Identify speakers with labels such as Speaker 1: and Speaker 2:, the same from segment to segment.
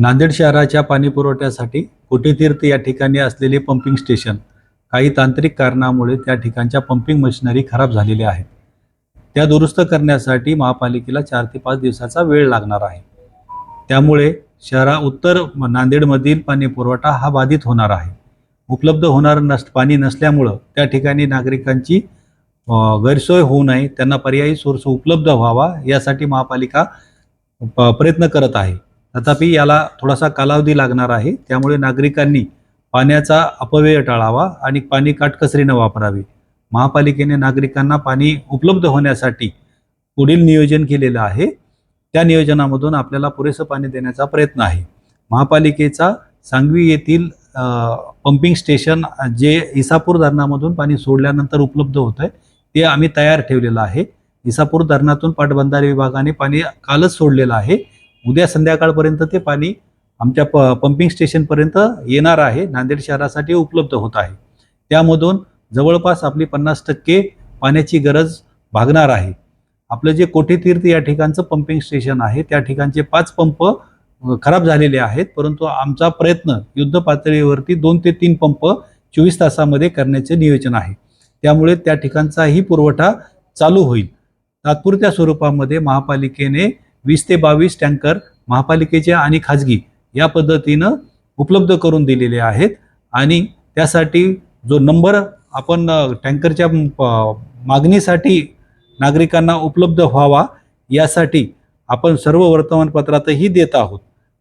Speaker 1: नांदेड शहराच्या पाणी पुरवठ्यासाठी कोटीतीर्थ या ठिकाणी असलेले पंपिंग स्टेशन काही तांत्रिक कारणामुळे त्या ठिकाणच्या पंपिंग मशिनरी खराब झालेल्या आहेत त्या दुरुस्त करण्यासाठी महापालिकेला चार ते पाच दिवसाचा वेळ लागणार आहे. त्यामुळे शहरा उत्तर नांदेडमधील पाणी पुरवठा हा बाधित होणार आहे. उपलब्ध होणारं नस पाणी नसल्यामुळं त्या ठिकाणी नागरिकांची गैरसोय होऊ नये त्यांना पर्यायी सोर्स उपलब्ध व्हावा यासाठी महापालिका प- प्रयत्न करत आहे. तथापि याला थोडासा कालावधी लागणार आहे. त्यामुळे नागरिकांनी पाण्याचा अपव्यय टाळावा आणि पाणी काटकसरीनं वापरावे. महापालिकेने नागरिकांना पाणी उपलब्ध होण्यासाठी पुढील नियोजन केलेलं आहे. त्या नियोजनामधून आपल्याला पुरेसं पाणी देण्याचा प्रयत्न आहे. महापालिकेचा सांगवी येथील पंपिंग स्टेशन जे इसापूर धरणामधून पाणी सोडल्यानंतर उपलब्ध होतं आहे ते आम्ही तयार ठेवलेलं आहे. इसापूर धरणातून पाटबंधारे विभागाने पाणी कालच सोडलेलं आहे. उद्या संध्याकाळपर्यंत ते पाणी आमच्या प पंपिंग स्टेशनपर्यंत येणार आहे. नांदेड शहरासाठी उपलब्ध होत आहे. त्यामधून जवळपास आपली पन्नास टक्के पाण्याची गरज भागणार आहे. आपलं जे कोठेतीर्थ या ठिकाणचं पंपिंग स्टेशन आहे त्या ठिकाणचे पाच पंप खराब झालेले आहेत. परंतु आमचा प्रयत्न युद्ध पातळीवरती दोन ते तीन पंप चोवीस तासामध्ये करण्याचे नियोजन आहे. त्यामुळे त्या ठिकाणचाही पुरवठा चालू होईल. तात्पुरत्या स्वरूपामध्ये महापालिकेने वीस ते बावीस टँकर महापालिकेच्या आणि खाजगी या पद्धतीनं उपलब्ध करून दिलेले आहेत. आणि त्यासाठी जो नंबर आपण टँकरच्या प- मागणीसाठी नागरिकांना उपलब्ध व्हावा यासाठी आपण सर्व वर्तमानपत्रातही देत आहोत.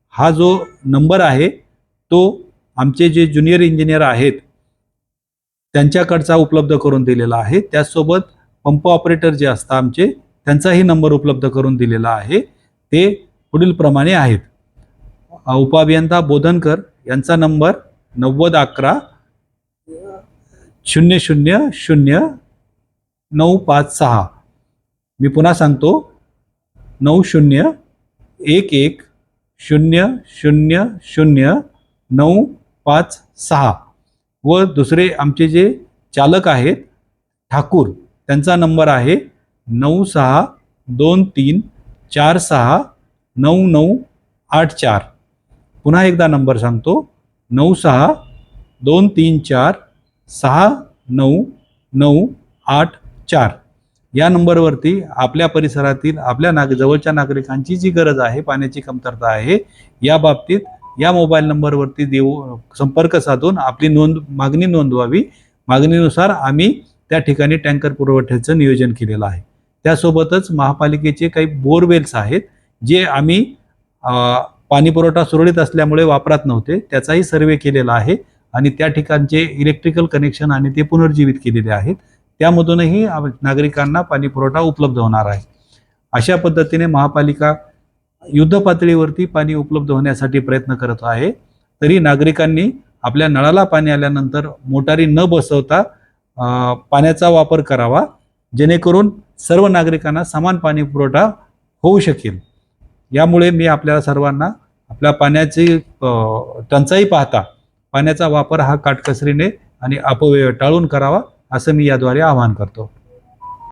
Speaker 1: हा जो नंबर आहे तो आमचे जे ज्युनियर इंजिनियर आहेत त्यांच्याकडचा उपलब्ध करून दिलेला आहे. त्याचसोबत पंप ऑपरेटर जे असतात आमचे त्यांचाही नंबर उपलब्ध करून दिलेला आहे. ते पुढील प्रमाणे आहेत. उपाभियंता उपअभियंता बोधनकर यांचा नंबर नव्वद अकरा शून्य शून्य शून्य नऊ पाच सहा. मी पुन्हा सांगतो नऊ शून्य एक एक शून्य शून्य शून्य नऊ पाच सहा. व दुसरे आमचे जे चालक आहेत ठाकूर त्यांचा नंबर आहे नऊ सहा दोन तीन चार सहा नऊ नऊ आठ चार. पुन्हा एकदा नंबर सांगतो. नऊ सहा दोन तीन चार सहा नऊ नऊ आठ चार. या नंबरवरती आपल्या परिसरातील आपल्या नाग जवळच्या नागरिकांची जी गरज आहे पाण्याची कमतरता आहे या बाबतीत या मोबाईल नंबरवरती देऊ संपर्क साधून आपली नोंद मागणी नोंदवावी. मागणीनुसार आम्ही त्या ठिकाणी टँकर पुरवठ्याचं नियोजन केलेलं आहे. त्यासोबतच महापालिकेचे काही बोरवेल्स आहेत जे आम्ही पाणीपुरवठा पाणी पुरवठा सुरळीत असल्यामुळे वापरात नव्हते त्याचाही सर्वे केलेला आहे आणि त्या ठिकाणचे इलेक्ट्रिकल कनेक्शन आणि ते पुनर्जीवित केलेले आहेत. त्यामधूनही नागरिकांना पाणी पुरवठा उपलब्ध होणार आहे. अशा पद्धतीने महापालिका युद्ध पातळीवरती पाणी उपलब्ध होण्यासाठी प्रयत्न करत आहे. तरी नागरिकांनी आपल्या नळाला पाणी आल्यानंतर मोटारी न बसवता पाण्याचा वापर करावा जेणेकरून सर्व नागरिकांना समान पाणी पुरवठा होऊ शकेल. यामुळे मी आपल्या सर्वांना आपल्या पाण्याची टंचाई पाहता पाण्याचा वापर हा काटकसरीने आणि अपव्यय टाळून करावा असं मी याद्वारे आवाहन करतो.